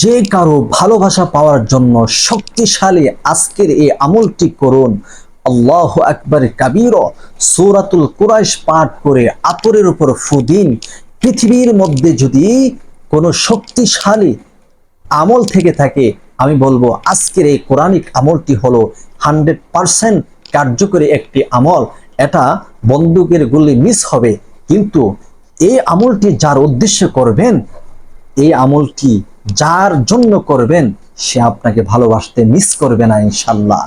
যে কারও ভালোবাসা পাওয়ার জন্য শক্তিশালী আজকের এই আমলটি করুন। আল্লাহ আকবর কাবির সূরাতুল কুরাইশ পাঠ করে আতরের উপর ফুদিন পৃথিবীর মধ্যে যদি কোনো শক্তিশালী আমল থেকে থাকে, আমি বলব আজকের এই কোরআনিক আমলটি হলো হান্ড্রেড পারসেন্ট কার্যকরী একটি আমল। এটা বন্দুকের গুলি মিস হবে, কিন্তু এই আমলটি যার উদ্দেশ্যে করবেন, এই আমলটি যার জন্য করবেন, সে আপনাকে ভালোবাসতে মিস করবে না ইনশাল্লাহ।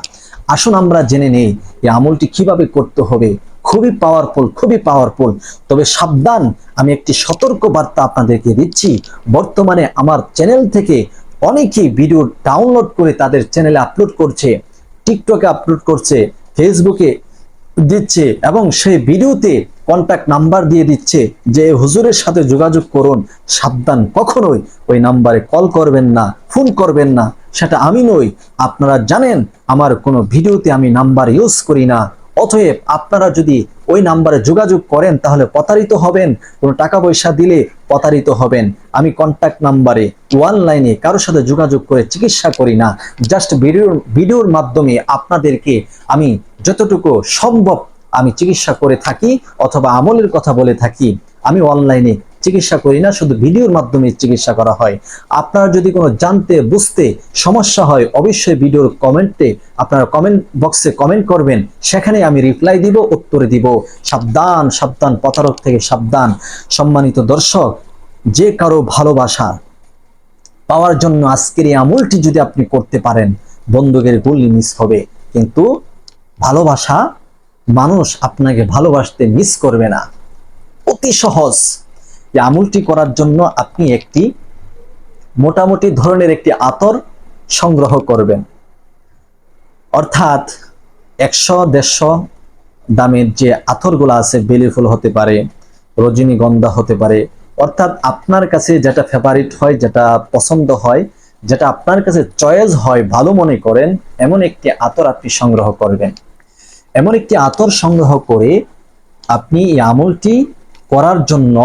আসুন আমরা জেনে নেই এই আমলটি কীভাবে করতে হবে। খুবই পাওয়ারফুল খুবই পাওয়ারফুল তবে সাবধান, আমি একটি সতর্ক বার্তা আপনাদেরকে দিচ্ছি। বর্তমানে আমার চ্যানেল থেকে অনেকেই ভিডিও ডাউনলোড করে তাদের চ্যানেলে আপলোড করছে টিকটকে আপলোড করছে ফেসবুকে দিচ্ছে এবং সেই ভিডিওতে কন্ট্যাক্ট নাম্বার দিয়ে দিচ্ছে যে, হুজুরের সাথে যোগাযোগ করুন, সাবধান কখনোই ওই নাম্বারে কল করবেন না ফোন করবেন না। সেটা আমি নই, আপনারা জানেন, আমার কোনো ভিডিওতে আমি নাম্বার ইউজ করি না। অতএব আপনারা যদি ওই নাম্বারে যোগাযোগ করেন, তাহলে প্রতারিত হবেন, কোনো টাকা পয়সা দিলে প্রতারিত হবেন। আমি কন্ট্যাক্ট নাম্বারে ওয়ান লাইনে কারোর সাথে যোগাযোগ করে চিকিৎসা করি না। জাস্ট ভিডিওর ভিডিওর মাধ্যমে আপনাদেরকে আমি যতটুকু সম্ভব আমি চিকিৎসা করে থাকি অথবা আমলের কথা বলে থাকি, আমি অনলাইনে চিকিৎসা করি না, শুধু ভিডিওর মাধ্যমে চিকিৎসা করা হয়। আপনারা যদি কোনো জানতে, বুঝতে সমস্যা হয়, অবশ্যই ভিডিওর কমেন্টে, আপনারা কমেন্ট বক্সে কমেন্ট করবেন, সেখানে আমি রিপ্লাই দিব, উত্তরে দিব। সাবধান সাবধান, প্রতারক থেকে সাবধান। সম্মানিত দর্শক, যে কারও ভালোবাসা পাওয়ার জন্য আজকের এই আমলটি যদি আপনি করতে পারেন, বন্দুকের গুলি মিস হবে। কিন্তু ভালোবাসা মানুষ আপনাকে ভালোবাসতে মিস করবে না। অতি সহজ। এই আমলটি করার জন্য আপনি একটি মোটামুটি ধরনের একটি আতর সংগ্রহ করবেন। অর্থাৎ একশো দেড়শো দামের যে আতরগুলো আছে, বেলি ফুল হতে পারে রজনীগন্ধা হতে পারে, অর্থাৎ আপনার কাছে যেটা ফেভারিট হয়, যেটা পছন্দ হয়, যেটা আপনার কাছে চয়েস হয়, ভালো মনে করেন, এমন একটি আতর আপনি সংগ্রহ করবেন। এমন একটি আতর সংগ্রহ করে আপনি এই আমলটি করার জন্য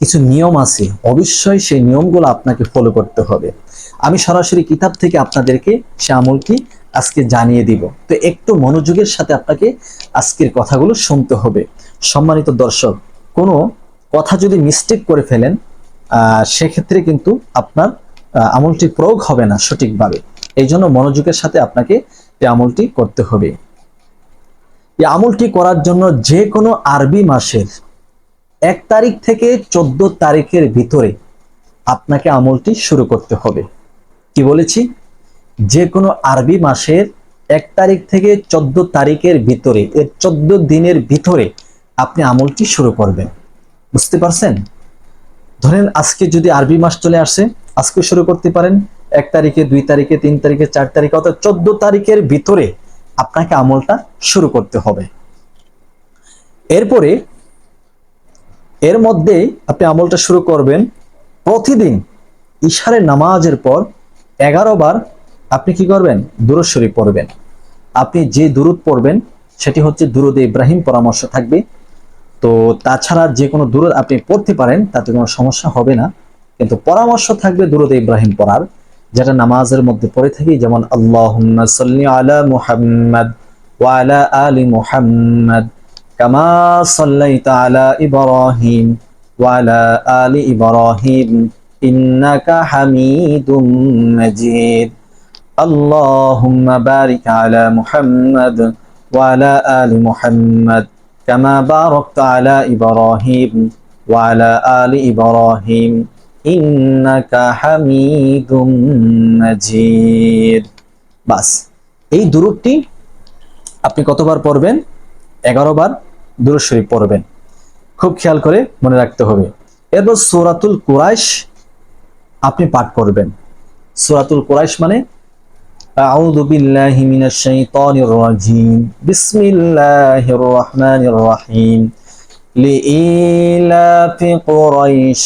কিছু নিয়ম আছে। অবশ্যই সেই নিয়মগুলো আপনাকে ফলো করতে হবে। আমি সরাসরি কিতাব থেকে আপনাদেরকে সে আমলটি আজকে জানিয়ে দিব। তো একটু মনোযোগের সাথে আপনাকে আজকের কথাগুলো শুনতে হবে। সম্মানিত দর্শক, কোনো কথা যদি মিস্টেক করে ফেলেন সেক্ষেত্রে কিন্তু আপনার আমলটি প্রয়োগ হবে না সঠিকভাবে। এই জন্য মনোযোগের সাথে আপনাকে এই আমলটি করতে হবে। এই আমলটি করার জন্য যে কোনো আরবি মাসের এক তারিখ থেকে চোদ্দ তারিখের ভিতরে আপনাকে আমলটি শুরু করতে হবে। কি বলেছি? যে কোনো আরবি মাসের এক তারিখ থেকে চোদ্দ তারিখের ভিতরে, এর চোদ্দ দিনের ভিতরে আপনি আমলটি শুরু করবেন। বুঝতে পারছেন? ধরেন আজকে যদি আরবি মাস চলে আসে, আজকে শুরু করতে পারেন। এক তারিখে, দুই তারিখে, তিন তারিখে, চার তারিখে, অর্থাৎ চোদ্দ তারিখের ভিতরে আপনাকে আমলটা শুরু করতে হবে। এরপরে এর মধ্যে আপনি আমলটা শুরু করবেন প্রতিদিন ইশারের নামাজের পর এগারো বার আপনি কি করবেন? শরীফ পড়বেন। আপনি যে দূরত পড়বেন, সেটি হচ্ছে দুরুদ ইব্রাহিম পরামর্শ থাকবে। তো তাছাড়া যে কোনো দুরুদ আপনি পড়তে পারেন, তাতে কোনো সমস্যা হবে না। কিন্তু পরামর্শ থাকবে দুরুদ ইব্রাহিম পড়ার। যেটা নামাজের মধ্যে পড়ে থাকি, যেমন আল্লাহুম্মা সাল্লি আলা মুহাম্মদ ওয়া আলা আলি মুহাম্মদ কামা সাল্লাইতা আলা ইব্রাহিম ওয়া আলা আলি ইব্রাহিম ইন্নাকা হামিদুম মাজিদ। আল্লাহুম্মা বারিক আলা মুহাম্মদ ওয়া আলা আলি মুহাম্মদ কামা বারাকতা আলা ইব্রাহিম ওয়া আলা আলি ইব্রাহিম। ইন্নাকা হামিদুম মাজিদ। বাস, এই দুরূপটি আপনি কতবার পড়বেন? এগারো বার দুরূদ শরীফ পড়বেন। খুব খেয়াল করে মনে রাখতে হবে। এরপর সোরাতুল কুরাইশ আপনি পাঠ করবেন। সোরাতুল কুরাইশ মানে আউযু বিল্লাহি মিনাশ শাইতানির রাজিম। বিসমিল্লাহির রহমানির রহিম। لإيلاف قريش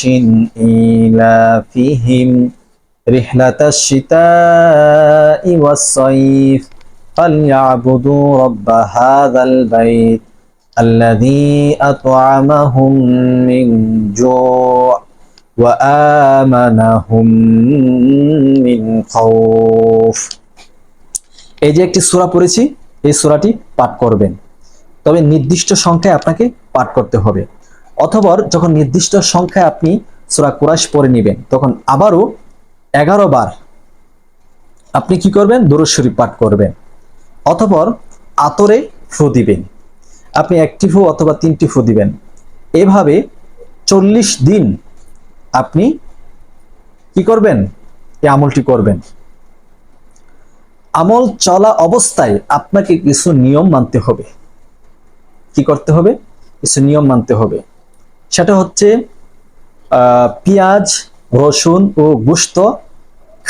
إيلافهم رحلة الشتاء والصيف فليعبدوا رب هذا البيت الذي أطعمهم من جوع وآمنهم من خوف এই যে একটি সূরা পড়েছি এই সূরাটি পাঠ করবেন তবে নির্দিষ্ট সংখ্যায় আপনাকে পাঠ করতে হবে। অথবা যখন নির্দিষ্ট সংখ্যায় আপনি সূরা কুরাইশ পড়ে নেবেন, তখন আবারও এগারো বার আপনি কি করবেন? দুরূদ শরীফ পাঠ করবেন। অতপর আতরে ফু দিবেন। আপনি একটি ফু অথবা তিনটি ফু দিবেন। এভাবে চল্লিশ দিন আপনি কি করবেন? এই আমলটি করবেন। আমল চলা অবস্থায় আপনাকে কিছু নিয়ম মানতে হবে। কি করতে হবে? কিছু নিয়ম মানতে হবে। সেটা হচ্ছে পেঁয়াজ, রসুন ও গোস্ত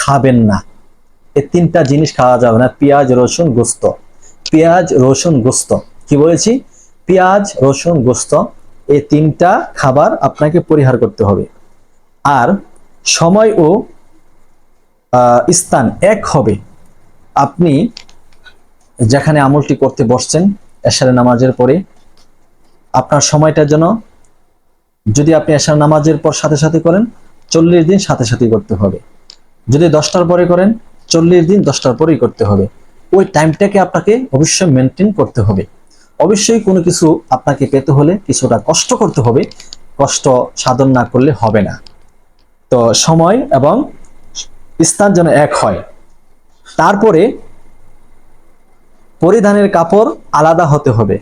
খাবেন না। এই তিনটা জিনিস খাওয়া যাবে না। পেঁয়াজ, রসুন, গোস্ত। পেঁয়াজ, রসুন, গোস্ত। কি বলেছি? পেঁয়াজ, রসুন, গোস্ত, এই তিনটা খাবার আপনাকে পরিহার করতে হবে। আর সময় ও স্থান এক হবে। আপনি যেখানে আমলটি করতে বসছেন এশারে নামাজের পরে আপনার সময়টা যেন যদি আপনি এশার নামাজের পর সাথে সাথে করেন, চল্লিশ দিন সাথে সাথে করতে হবে। যদি দশটার পরে করেন, চল্লিশ দিন দশটার পরেই করতে হবে। ওই টাইমটাকে আপনাকে অবশ্যই মেনটেন করতে হবে। অবশ্যই কোনো কিছু আপনাকে পেতে হলে কিছুটা কষ্ট করতে হবে। কষ্ট সাধন না করলে হবে না। তো সময় এবং স্থান যেন এক হয়। তারপরে পরিধানের কাপড় আলাদা হতে হবে।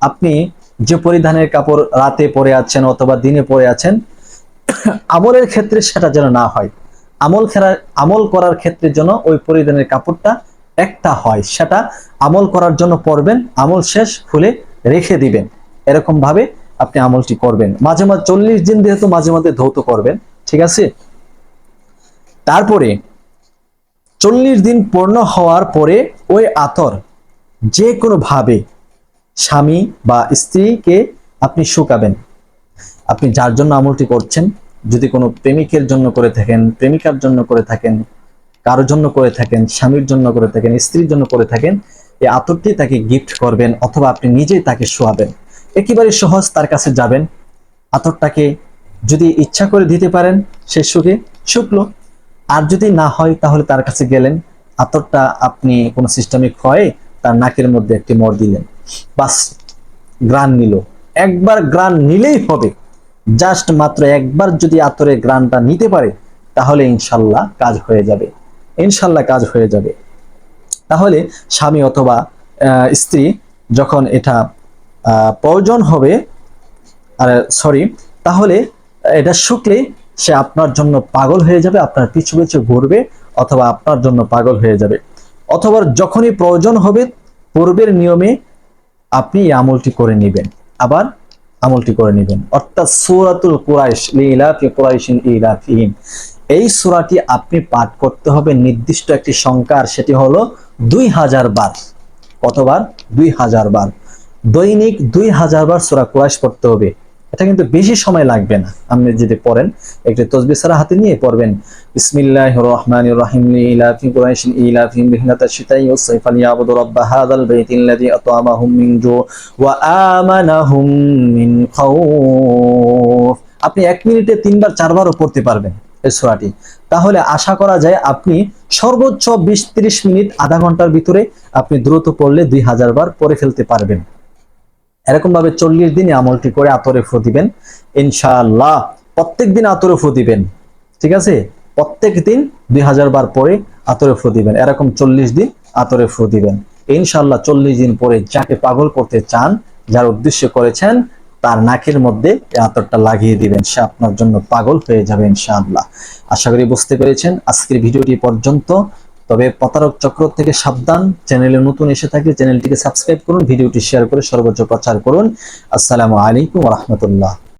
আপনি যে পরিধানের কাপড় রাতে পরে আছেন অথবা দিনে পরে আছেন, আমলের ক্ষেত্রে সেটা যেন না হয়। আমল খেলার, আমল করার ক্ষেত্রে যেন ওই পরিধানের কাপড়টা একটা হয়। সেটা আমল করার জন্য পরবেন, আমল শেষ খুলে রেখে দিবেন। এরকম ভাবে আপনি আমলটি করবেন। মাঝে মাঝে চল্লিশ দিন যেহেতু মাঝে মাঝে ধৌত করবেন, ঠিক আছে? তারপরে চল্লিশ দিন পূর্ণ হওয়ার পরে ওই আতর যে কোনো ভাবে স্বামী বা স্ত্রীকে আপনি শুকাবেন। আপনি যার জন্য আমলটি করছেন, যদি কোনো প্রেমিকের জন্য করে থাকেন, প্রেমিকার জন্য করে থাকেন কারোর জন্য করে থাকেন, স্বামীর জন্য করে থাকেন, স্ত্রীর জন্য করে থাকেন, এই আতরটি তাকে গিফট করবেন অথবা আপনি নিজেই তাকে শোয়াবেন। একেবারে সহজ তার কাছে যাবেন। আতরটাকে যদি ইচ্ছা করে দিতে পারেন, সে সুখে শুকলো। আর যদি না হয়, তাহলে তার কাছে গেলেন। আতরটা আপনি কোনো সিস্টেমে খয়ে তার নাকের মধ্যে একটি মর দিলেন। বাস গ্রান নিল। একবার গ্রান নিলেই হবে। জাস্ট মাত্র একবার যদি আতরের গ্রানটা নিতে পারে, তাহলে ইনশাল্লাহ কাজ হয়ে যাবে। ইনশাল্লাহ কাজ হয়ে যাবে। তাহলে স্বামী অথবা স্ত্রী যখন এটা প্রয়োজন হবে, আর সরি তাহলে এটা শুকলে সে আপনার জন্য পাগল হয়ে যাবে, আপনার পিছু পিছু ঘুরবে, অথবা আপনার জন্য পাগল হয়ে যাবে। অথবা যখনই প্রয়োজন হবে, পূর্বের নিয়মে আপনি এই আমলটি করে নেবেন। আবার আমলটি করে নেবেন। অর্থাৎ সুরাতুল কুরাইশ লিলাফি কুরাইশিন ইলাফিহিম। এই সুরাটি আপনি পাঠ করতে হবে নির্দিষ্ট একটি সংখ্যার, সেটি হলো দুই হাজার বার। কতবার? দুই হাজার বার। দৈনিক দুই হাজার বার সূরা কুরাইশ পড়তে হবে। এটা কিন্তু বেশি সময় লাগবে না। আপনি যদি পড়েন, একটি তসবি সারা হাতে নিয়ে পড়বেন। বিসমিল্লাহির রহমানির রহিম রিহলাতাশ শিতাই হাযাল বাইতিল্লাযী আত'আমাহুম মিন জু ওয়া আমানাহুম মিন খাউফ আপনি এক মিনিটে তিনবার, চারবারও পড়তে পারবেন এই সূরাটি। তাহলে আশা করা যায় আপনি সর্বোচ্চ বিশ ত্রিশ মিনিট, আধা ঘণ্টার ভিতরে আপনি দ্রুত পড়লে দুই হাজার বার পড়ে ফেলতে পারবেন। এরকম ভাবে চল্লিশ দিনে আমলটি করে আতরে ফু দিবেন। ইনশাআল্লাহ প্রত্যেক দিন আতরে ফু দিবেন। ঠিক আছে? প্রত্যেক দিন দুই হাজার বার পরে আতরে ফু দিবেন। এরকম চল্লিশ দিন আতরে ফু দিবেন। ইনশাআল্লাহ চল্লিশ দিন পরে যাকে পাগল করতে চান, যার উদ্দেশ্য করেছেন, তার নাকের মধ্যে আতরটা লাগিয়ে দিবেন। সে আপনার জন্য পাগল হয়ে যাবে ইনশাআল্লাহ। আশা করি বুঝতে পেরেছেন। আজকের ভিডিওটি পর্যন্ত তবে প্রতারক চক্র থেকে সাবধান। চ্যানেলে নতুন এসে থাকলে চ্যানেলটিকে সাবস্ক্রাইব করুন, ভিডিওটি শেয়ার করে সর্বোচ্চ প্রচার করুন। আসসালামু আলাইকুম রহমতুল্লাহ।